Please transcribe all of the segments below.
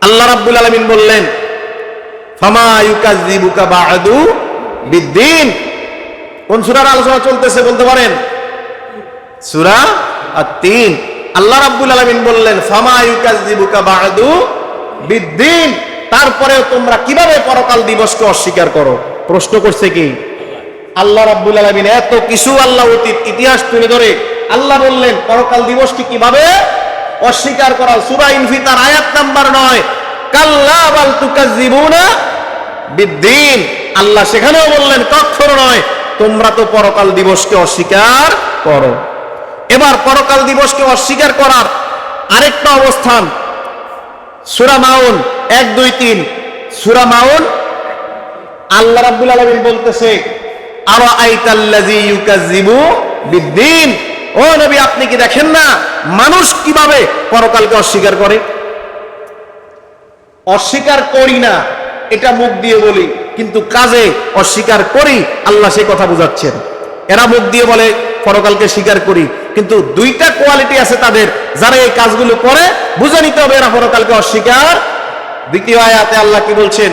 আল্লাহ রাব্বুল আলামিন বললেন কোন সূরার আলোচনা চলতেছে বলতে পারেন? সূরা আত-তিন। আল্লাহ রাব্বুল আলামিন বললেন বিদ্দিন। তারপরেও তোমরা কীভাবে পরকাল দিবসকে অস্বীকার করো? প্রশ্ন করছে কি? আল্লাহ রাব্বুল আলামিন এত কিছু আল্লাহ অতীত ইতিহাস তুলে ধরে আল্লাহ বললেন, পরকাল দিবসকে কীভাবে অস্বীকার করা। সূরা ইনফিতার আয়াত নাম্বার নয়। কাল্লা বাল তুকাজ্জিবুনা বিদ্দিন। আল্লাহ সেখানেও বললেন কক্ষর নয়, তোমরা তো পরকাল দিবসকে অস্বীকার করো। এবার পরকাল দিবসকে অস্বীকার করার আরেকটা অবস্থান। সুরা মাউন এক, দুই, তিন। সুরা মাউন আল্লাহ রাব্বুল আলামিন বলতেছে আরা আইতাল্লাযী ইউকাজ্জিবু বিদ্দিন। ও নবী, আপনি কি দেখেন না? মানুষ কীভাবে পরকালকে অস্বীকার করে? অস্বীকার করি না, এটা মুখ দিয়ে বলি, কিন্তু কাজে অস্বীকার করি, আল্লাহ সেই কথা বুঝাচ্ছেন। এরা মুখ দিয়ে বলে, পরকালকে স্বীকার করি, কিন্তু দুইটা কোয়ালিটি আছে তাদের, যারা এই কাজগুলো করে, বুঝে নিতে হবে এরা পরকালকে অস্বীকার। দ্বিতীয় আয়াতে আল্লাহ কি বলছেন?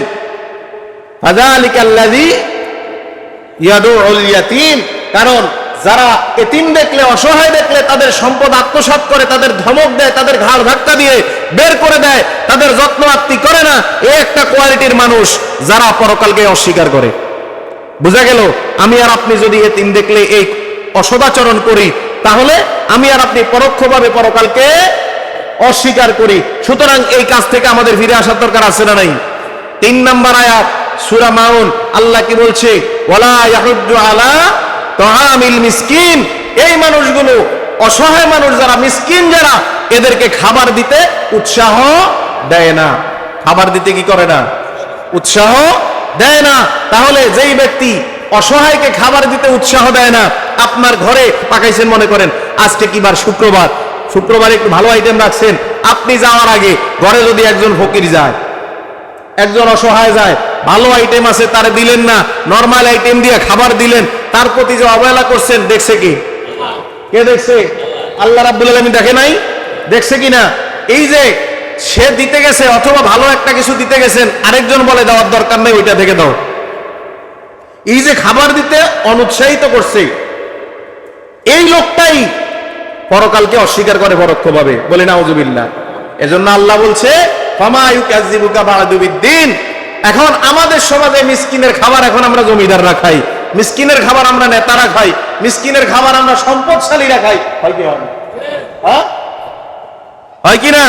কারণ যারা এতিম দেখলে, অসহায় দেখলে, তাদের সম্পদ আত্মসাৎ করে, তাদের ধমক দেয়, তাদের ঘাড় ধাক্কা দিয়ে বের করে দেয়, তাদের যত্ন আত্মি করে না এই একটা কোয়ালিটির মানুষ যারা পরকালকে অস্বীকার করে। বোঝা গেল? আমি আর আপনি যদি এতিম দেখলে এই অসদাচরণ করি, তাহলে আমি আর আপনি পরোক্ষভাবে পরকালকে অস্বীকার করি। সুতরাং এই কাজ থেকে আমাদের ফিরে আসার দরকার আছে না নাই? তিন নাম্বার আয়াত, সুরা মাউন, আল্লাহ কি বলছে? ইয়াহুজ্জু আলা তাআমিল মিসকিন, এই মানুষগুলো অসহায় মানুষ যারা মিসকিন যারা, এদেরকে খাবার দিতে উৎসাহ দেয় না। খাবার দিতে কি করে না? উৎসাহ দেয় না। তাহলে যেই ব্যক্তি অসহায়কে খাবার দিতে উৎসাহ দেয় না, আপনার ঘরে পাকাইছেন মনে করেন, আজকে কি বার শুক্রবার? শুক্রবার একটু ভালো আইটেম রাখছেন, আপনি যাওয়ার আগে ঘরে যদি একজন ফকির যায়, একজন অসহায় যায়, ভালো আইটেম আছে তারে দিলেন না নর্মাল আইটেম দিয়ে খাবার দিলেন তার প্রতি যে অবহেলা করছেন, দেখছে কি? কে দেখছে? আল্লাহ রাব্বুল আলামিন দেখে নাই? দেখছে কি না এই যে সে দিতে গেছে অথবা ভালো একটা কিছু দিতে গেছেন, আরেকজন বলে দেওয়ার দরকার নেই, ওইটা থেকে দাও। এই যে খাবার দিতে অনুৎসাহিত করছে, এই লোকটাই পরকালকে অস্বীকার করে পরোক্ষভাবে। বলে, নাউজুবিল্লাহ। এজন্য আল্লাহ বলছে এখন আমাদের সমাজে মিসকিনের খাবার এখন আমরা জমিদাররা খাই। মিসকিনের খাবার আমরা নেতারা খাই, মিসকিনের খাবার আমরা সম্পদশালীরা খাই, হয় কি হয় হ্যাঁ? হয় কি না?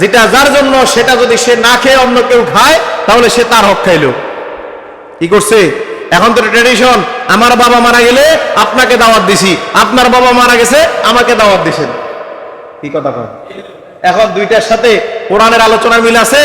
যেটা যার জন্য সেটা যদি সে না খেয়ে অন্য কেউ খায়, তাহলে সে তার হক খাইলো। কি করছে? এখন তো ট্রেডিশন আমার বাবা মারা গেলে আপনাকে দাওয়াত দিছি, আপনার বাবা মারা গেছে, আমাকে দাওয়াত দিছেন। কি কথা কয়? এখন দুইটার সাথে কোরআনের আলোচনা মিল আছে?